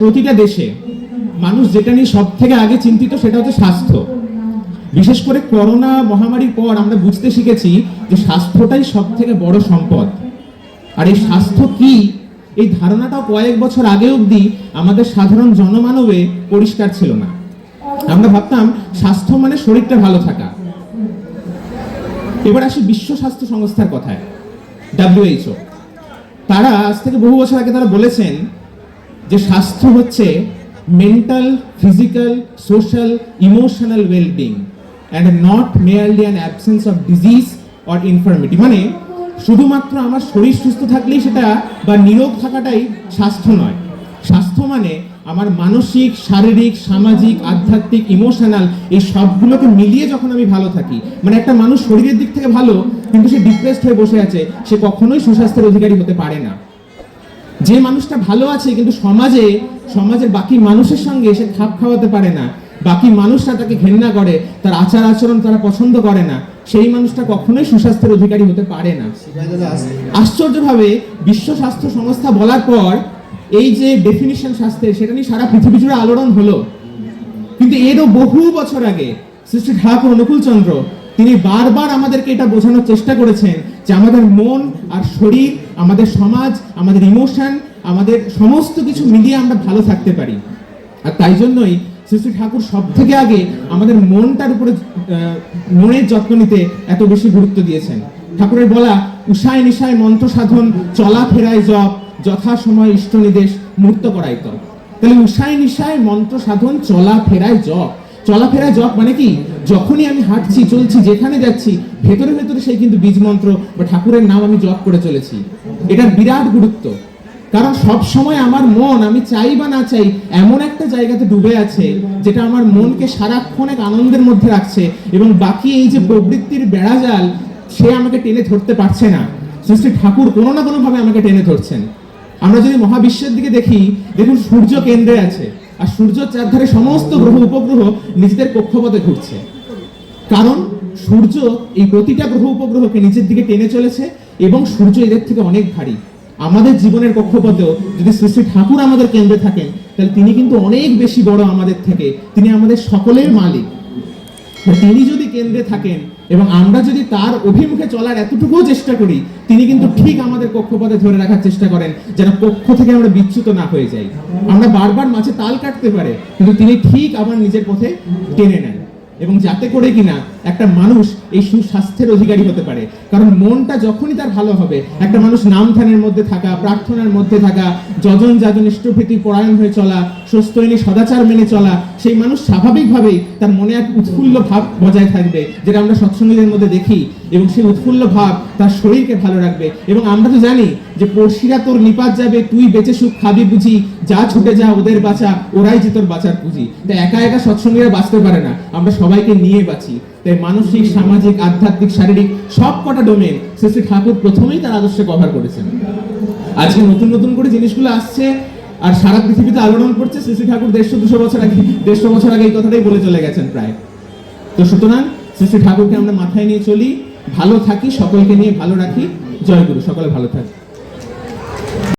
প্রতিটা দেশে মানুষ যেটা নিয়ে সব থেকে আগে চিন্তিত সেটা হচ্ছে স্বাস্থ্য। বিশেষ করে করোনা মহামারীর পর আমরা বুঝতে শিখেছি যে স্বাস্থ্যটাই সব থেকে বড় সম্পদ। আর এই স্বাস্থ্য কি? এই ধারণাটাও কয়েক বছর আগে অবধি আমাদের সাধারণ জনমানবে পরিষ্কার ছিল না। আমরা ভাবতাম স্বাস্থ্য মানে শরীরটা ভালো থাকা। এবার আসি বিশ্ব স্বাস্থ্য সংস্থার কথায়, ডাব্লিউএইচও। তারা আজ থেকে বহু বছর আগে তারা বলেছেন যে স্বাস্থ্য হচ্ছে mental physical social emotional wellbeing and not merely an absence of disease or infirmity মানে শুধুমাত্র আমার শরীর সুস্থ থাকলেই সেটা বা নিরোগ থাকাটাই স্বাস্থ্য নয়। স্বাস্থ্য মানে আমার মানসিক, শারীরিক, সামাজিক, আধ্যাত্মিক ইমোশনাল এই সবগুলোকে মিলিয়ে যখন আমি ভালো থাকি। মানে একটা মানুষ শরীরের দিক থেকে ভালো, কিন্তু সে ডিপ্রেসড হয়ে বসে আছে, সে কখনোই সুস্বাস্থ্যের অধিকারী হতে পারে না। যে মানুষটা ভালো আছে, কিন্তু সমাজে, সমাজের বাকি মানুষের সঙ্গে সে খাপ খাওয়াতে পারে না। বাকি মানুষরা তাকে ঘেন্না করে, তার আচার আচরণ তারা পছন্দ করে না। সেই মানুষটা কখনোই সুস্বাস্থ্যের অধিকারী হতে পারে না। আশ্চর্যভাবে, বিশ্ব স্বাস্থ্য সংস্থা বলার পর, এই যে ডেফিনিশন স্বাস্থ্যের সেটা নিয়ে সারা পৃথিবী জুড়ে আলোড়ন হলো। কিন্তু এরও বহু বছর আগে শ্রী শ্রী ঠাকুর অনুকূল চন্দ্র তিনি বারবার আমাদেরকে এটা বোঝানোর চেষ্টা করেছেন যে আমাদের মন আর শরীর, আমাদের সমাজ, আমাদের ইমোশন আমাদের সমস্ত কিছু মিলিয়ে আমরা ভালো থাকতে পারি। আর তাই জন্যই শ্রী শ্রী ঠাকুর সব থেকে আগে আমাদের মনটার উপরে মনের যত্ন নিতে এত বেশি গুরুত্ব দিয়েছেন। ঠাকুরের বলা, উষায় নিশায় মন্ত্র সাধন, চলা ফেরায় জপ যথা সময় ইষ্ট নির্দেশ, মূর্ত করাই তব তাহলে উষায় নিশায় মন্ত্র সাধন, চলা ফেরায় জপ। চলাফেরায় জপ মানে কি? যখনই আমি হাঁটছি, চলছি, যেখানে যাচ্ছি, ভেতরে ভেতরে সেই কিন্তু বীজ মন্ত্র বা ঠাকুরের নাম আমি জপ করে চলেছি। এটার বিরাট গুরুত্ব। কারণ সব সময় আমার মন, আমি চাই বা না চাই, এমন একটা জায়গাতে ডুবে আছে, যেটা আমার মনকে সারাক্ষণ এক আনন্দের মধ্যে রাখছে এবং বাকি এই যে প্রবৃত্তির বেড়াজাল, সে আমাকে টেনে ধরতে পারছে না। শ্রী ঠাকুর কোনো না কোনো ভাবে আমাকে টেনে ধরছেন। আমরা যদি মহাবিশ্বের দিকে দেখি, দেখুন সূর্য কেন্দ্রে আছে। আর সূর্য চারধারে সমস্ত গ্রহ, উপগ্রহ নিজেদের কক্ষপথে ঘুরছে। কারণ সূর্য এই প্রতিটা গ্রহ, উপগ্রহকে নিচের দিকে টেনে চলেছে এবং সূর্য এদের থেকে অনেক ভারী। আমাদের জীবনের কক্ষপথেও যদি শ্রী শ্রী ঠাকুর আমাদের কেন্দ্রে থাকেন, তাহলে তিনি কিন্তু অনেক বেশি বড় আমাদের থেকে। তিনি আমাদের সকলের মালিক। তিনি যদি কেন্দ্রে থাকেন এবং আমরা যদি তার অভিমুখে চলার এতটুকুও চেষ্টা করি, তিনি কিন্তু ঠিক আমাদের কক্ষপথে ধরে রাখার চেষ্টা করেন, যেন কক্ষ থেকে আমরা বিচ্যুত না হয়ে যাই। আমরা বারবার মাঝে তাল কাটতে পারে, কিন্তু তিনি ঠিক আবার নিজের পথে টেনে নেন। এবং যাতে করে কিনা একটা মানুষ এই সুস্বাস্থ্যের অধিকারী হতে পারে। কারণ মনটা যখনই তার ভালো হবে, একটা মানুষ নাম ধ্যানের মধ্যে থাকা, প্রার্থনার মধ্যে থাকা, যজন যাজন ইষ্টভীতি পরায়ণ হয়ে চলা সুস্থৈনী সদাচার মেনে চলা, সেই মানুষ স্বাভাবিকভাবেই তার মনে এক উৎফুল্ল ভাব বজায় থাকবে, যেটা আমরা সৎসঙ্গীদের মধ্যে দেখি এবং সেই উৎফুল্ল ভাব তার শরীরকে ভালো রাখবে। এবং আমরা তো জানি যে পড়শিরা তোর নিপাত যাবে, তুই বেঁচে সুখ খাবি বুঝি, যা ছুটে যা ওদের বাঁচা, ওরাই যে তোর বাঁচার পুঁজি। তা একা একা সৎসঙ্গীরা বাঁচতে পারে না, আমরা সবাইকে নিয়ে বাঁচি। তাই মানসিক, সামাজিক, আধ্যাত্মিক, শারীরিক সব কটা ডোমেন শ্রী ঠাকুর প্রথমেই তার আদর্শে কভার করেছেন। আজকে নতুন নতুন করে জিনিসগুলো আসছে আর সারা পৃথিবীতে আলোড়ন করছে শ্রী ঠাকুর দেড়শো, দুশো বছর আগে, দেড়শো বছর আগে এই কথাটাই বলে চলে গেছেন প্রায়। তো সুতরাং শ্রী শ্রী ঠাকুরকে আমরা মাথায় নিয়ে চলি, ভালো থাকি, সকলকে নিয়ে ভালো রাখি। জয় গুরু, সকলে ভালো থাকি